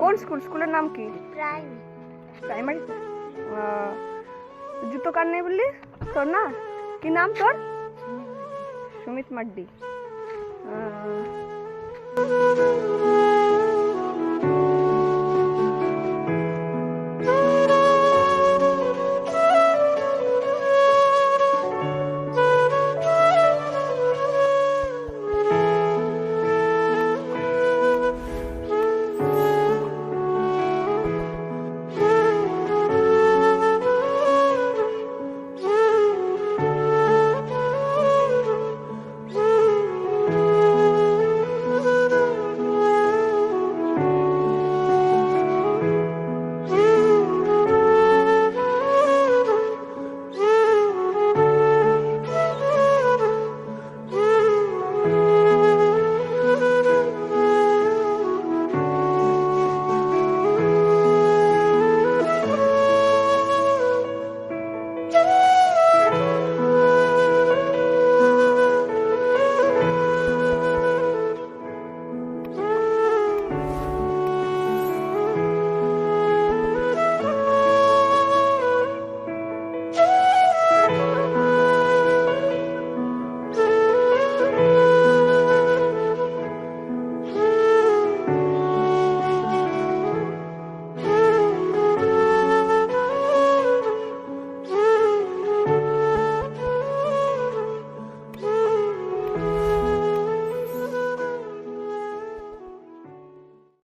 কোন স্কুল? স্কুলের নাম কি? প্রাইমারি। জুতো কার নেই বললি? তোর না? কি নাম তোর? সুমিত মাড্ডি। আহ,